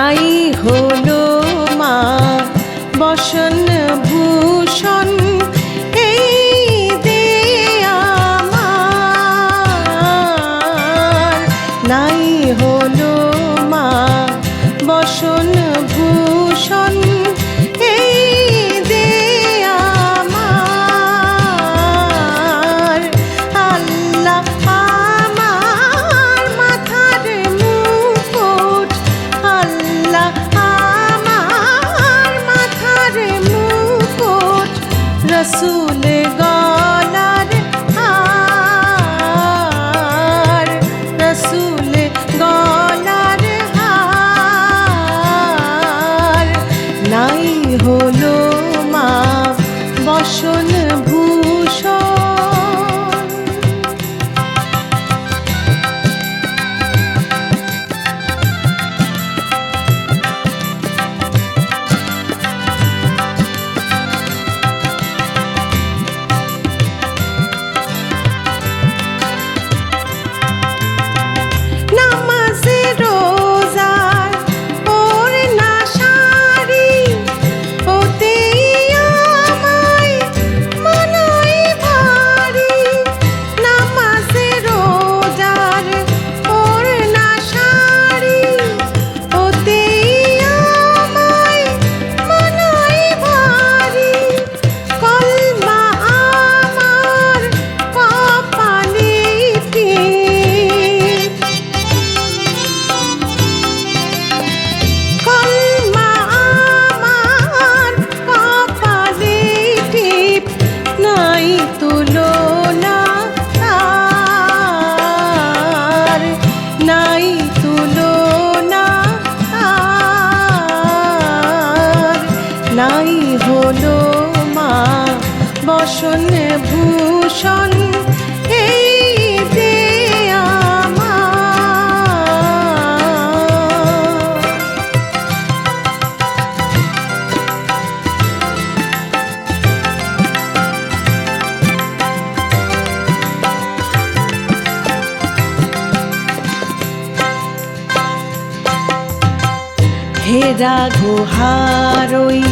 Anaí. sua আসন ভূষণ হে রাঘো হারই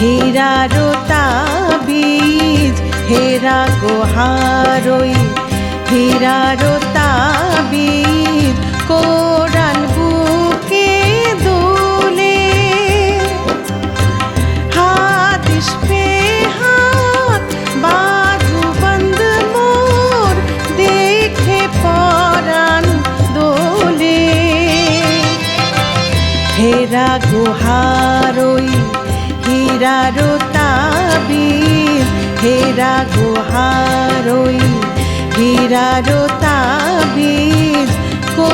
হেরারো তাবিজ হেরা গোহারই। হেরারো তাবিজ কো হেরা রো তাবিজ হেরা গুহারই হেরা রো তাবিজ কো